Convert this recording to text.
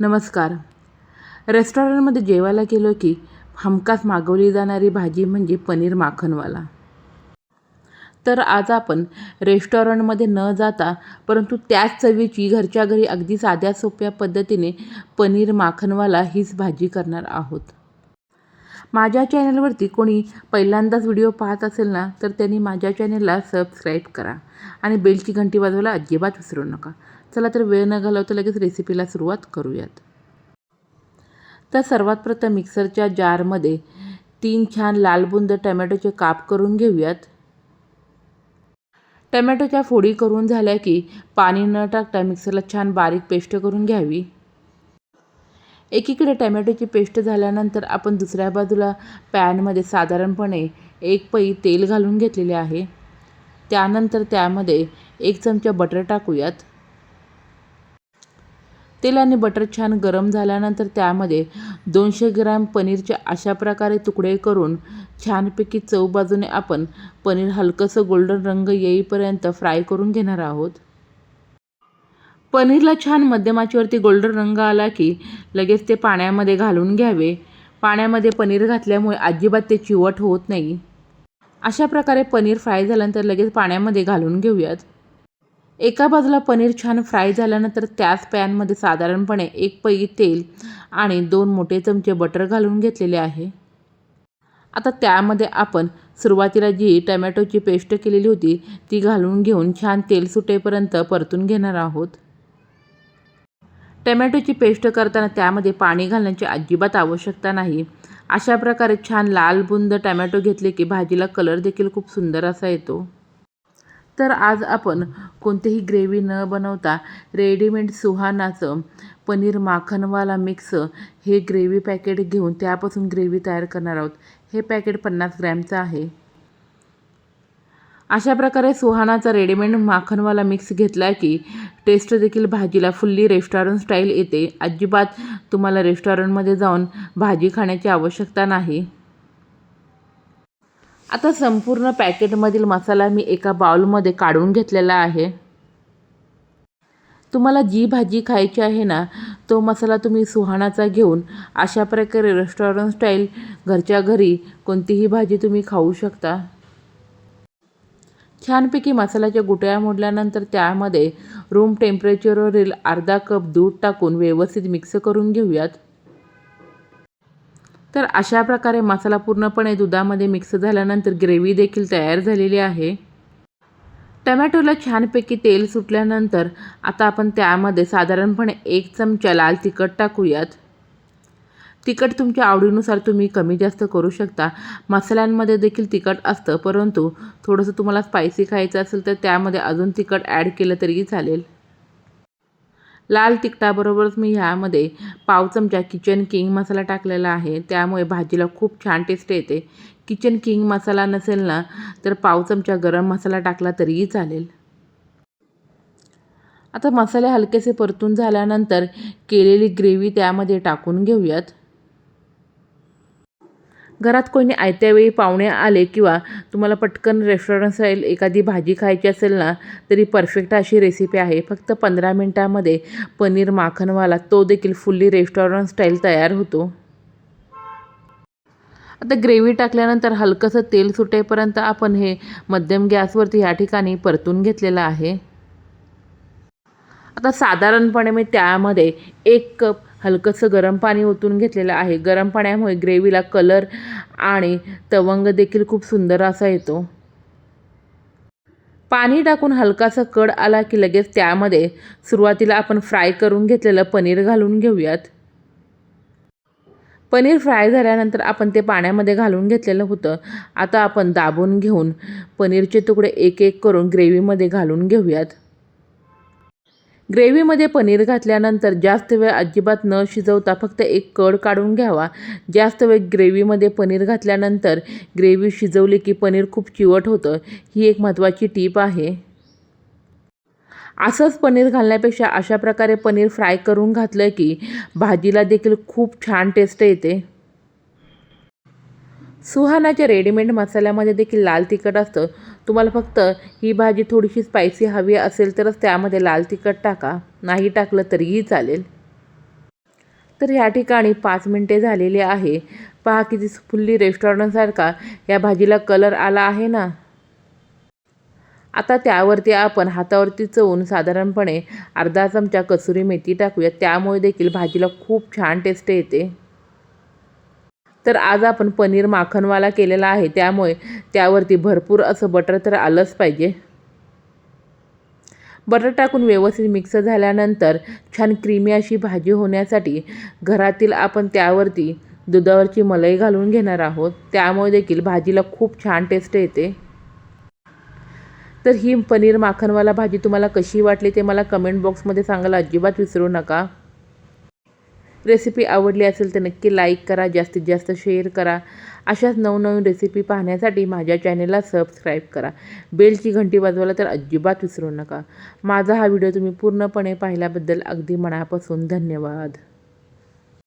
नमस्कार. रेस्टॉरंटमध्ये जेवायला गेलो की हमखास मागवली जाणारी भाजी म्हणजे पनीर माखनवाला. तर आज आपण रेस्टॉरंटमध्ये न जाता परंतु त्याच चवीची घरच्या घरी अगदी साध्या सोप्या पद्धतीने पनीर माखनवाला हीच भाजी करणार आहोत. माझ्या चॅनलवरती कोणी पहिल्यांदाच व्हिडिओ पाहत असेल ना तर त्यांनी माझ्या चॅनलला सबस्क्राईब करा आणि बेलची घंटी वाजवायला अजिबात विसरू नका. चला तर वेळ न घालवता लगेच रेसिपीला सुरुवात करूयात. तर सर्वात प्रथम मिक्सरच्या जारमध्ये तीन छान लालबुंद टमॅटोचे काप करून घेऊयात. टमॅटोच्या फोडी करून झाल्या की पाणी न टाकता मिक्सरला छान बारीक पेस्ट करून घ्यावी. एकीकडे टमॅटोची पेस्ट झाल्यानंतर आपण दुसऱ्या बाजूला पॅनमध्ये साधारणपणे एक पई तेल घालून घेतलेले आहे. त्यानंतर त्यामध्ये एक चमचा बटर टाकूयात. तेल आणि बटर छान गरम झाल्यानंतर त्यामध्ये दोनशे ग्रॅम पनीरचे अशा प्रकारे तुकडे करून छानपैकी चव बाजूने आपण पनीर हलकंसं गोल्डन रंग येईपर्यंत फ्राय करून घेणार आहोत. पनीरला छान मध्यमाचीवरती गोल्डन रंग आला की लगेच ते पाण्यामध्ये घालून घ्यावे. पाण्यामध्ये पनीर घातल्यामुळे अजिबात ते चिवट होत नाही. अशा प्रकारे पनीर फ्राय झाल्यानंतर लगेच पाण्यामध्ये घालून घेऊयात. एका बाजूला पनीर छान फ्राय झाल्यानंतर त्याच पॅनमध्ये साधारणपणे एक पई तेल आणि दोन मोठे चमचे बटर घालून घेतलेले आहे. आता त्यामध्ये आपण सुरुवातीला जी टमॅटोची पेस्ट केलेली होती ती घालून घेऊन छान तेल सुटेपर्यंत परतून घेणार आहोत. टमॅटोची पेस्ट करताना त्यामध्ये पाणी घालण्याची अजिबात आवश्यकता नाही. अशा प्रकारे छान लाल बुंद टमॅटो घेतले की भाजीला कलर देखील खूप सुंदर असा येतो. तर आज आपण कोणतेही ग्रेव्ही न बनवता रेडीमेड सुहानाचं पनीर माखनवाला मिक्स हे ग्रेव्ही पॅकेट घेऊन त्यापासून ग्रेव्ही तयार करणार आहोत. हे पॅकेट पन्नास ग्रॅमचं आहे. अशा प्रकारे सुहानाचा रेडीमेड माखनवाला मिक्स घेतला की टेस्ट देखील भाजीला फुल्ली रेस्टॉरंट स्टाईल येते. अजिबात तुम्हाला रेस्टॉरंटमध्ये जाऊन भाजी खाण्याची आवश्यकता नाही. आता संपूर्ण पॅकेटमधील मसाला मी एका बाउलमध्ये काढून घेतलेला आहे. तुम्हाला जी भाजी खायची आहे ना तो मसाला तुम्ही सुहाणाचा घेऊन अशा प्रकारे रेस्टॉरंट स्टाईल घरच्या घरी कोणतीही भाजी तुम्ही खाऊ शकता. छानपैकी मसाल्याच्या गुटळ्या मोडल्यानंतर त्यामध्ये रूम टेम्परेचरवरील अर्धा कप दूध टाकून व्यवस्थित मिक्स करून घेऊयात. तर अशा प्रकारे मसाला पूर्णपणे दुधामध्ये मिक्स झाल्यानंतर ग्रेव्ही देखील तयार झालेली आहे. टमॅटोला छानपैकी तेल सुटल्यानंतर आता आपण त्यामध्ये साधारणपणे एक चमचा लाल तिखट टाकूयात. तिखट तुमच्या आवडीनुसार तुम्ही कमी जास्त करू शकता. मसाल्यांमध्ये देखील तिखट असतं परंतु थोडंसं तुम्हाला स्पायसी खायचं असेल तर त्यामध्ये अजून तिखट ॲड केलं तरीही चालेल. लाल तिखटाबरोबरच मी ह्यामध्ये पाव चमचा किचन किंग मसाला टाकलेला आहे. त्यामुळे भाजीला खूप छान टेस्ट येते. किचन किंग मसाला नसेल ना तर पाव चमचा गरम मसाला टाकला तरीही चालेल. आता मसाले हलकेसे परतून झाल्यानंतर केलेली ग्रेव्ही त्यामध्ये टाकून घेऊयात. घरात कोणी आयत्या वेळी पाहुणे आले किंवा तुम्हाला पटकन रेस्टॉरंट स्टाईल एखादी भाजी खायची असेल ना तरी परफेक्ट अशी रेसिपी आहे. फक्त पंधरा मिनटामध्ये पनीर माखनवाला तो देखील फुल्ली रेस्टॉरंट स्टाईल तयार होतो. आता ग्रेव्ही टाकल्यानंतर हलकंसं तेल सुटेपर्यंत आपण हे मध्यम गॅसवरती या ठिकाणी परतून घेतलेलं आहे. आता साधारणपणे मी त्यामध्ये एक कप हलकंसं गरम पाणी ओतून घेतलेलं आहे. गरम पाण्यामुळे ग्रेव्हीला कलर आणि तवंग देखील खूप सुंदर असा येतो. पाणी टाकून हलकासा कड आला की लगेच त्यामध्ये सुरुवातीला आपण फ्राय करून घेतलेलं पनीर घालून घेऊयात. पनीर फ्राय झाल्यानंतर आपण ते पाण्यामध्ये घालून घेतलेलं होतं. आता आपण दाबून घेऊन पनीरचे तुकडे एक एक करून ग्रेव्हीमध्ये घालून घेऊयात. ग्रेव्हीमध्ये पनीर घातल्यानंतर जास्त वेळ अजिबात न शिजवता फक्त एक कड काढून घ्यावा. जास्त वेळ ग्रेव्हीमध्ये पनीर घातल्यानंतर ग्रेव्ही शिजवली की पनीर खूप चिवट होतं. ही एक महत्त्वाची टीप आहे. असंच पनीर घालण्यापेक्षा अशा प्रकारे पनीर फ्राय करून घातलं की भाजीला देखील खूप छान टेस्ट येते. सुहानाच्या रेडीमेड मसाल्यामध्ये देखील लाल तिखट असतं. तुम्हाला फक्त ही भाजी थोडीशी स्पायसी हवी असेल तरच त्यामध्ये लाल तिखट टाका. नाही टाकलं तरीही चालेल. तर ह्या ठिकाणी पाच मिनटे झालेली आहे. पहा किती फुल्ली रेस्टॉरंटसारखा या भाजीला कलर आला आहे ना? आता त्यावरती आपण हातावरती चवून साधारणपणे अर्धा चमचा कसुरी मेथी टाकूया. त्यामुळे देखील भाजीला खूप छान टेस्ट येते. तर आज आपण पनीर माखनवाला केलेला आहे. त्यामुळे त्यावरती भरपूर असं बटर तर आलंच पाहिजे. बटर टाकून व्यवस्थित मिक्स झाल्यानंतर छान क्रीमी अशी भाजी होण्यासाठी घरातील आपण त्यावरती दुधावरची मलाई घालून घेणार आहोत. त्यामुळे देखील भाजीला खूप छान टेस्ट येते. तर ही पनीर माखनवाला भाजी तुम्हाला कशी वाटली ते मला कमेंट बॉक्समध्ये सांगायला अजिबात विसरू नका. रेसिपी आवडली असेल तर नक्की लाईक करा जास्तीत जास्त शेअर करा. अशाच नवनवीन रेसिपी पाहण्यासाठी माझ्या चॅनेलला सबस्क्राईब करा. बेलची घंटी वाजवायला तर अजिबात विसरू नका. माझा हा व्हिडिओ तुम्ही पूर्णपणे पाहिल्याबद्दल अगदी मनापासून धन्यवाद.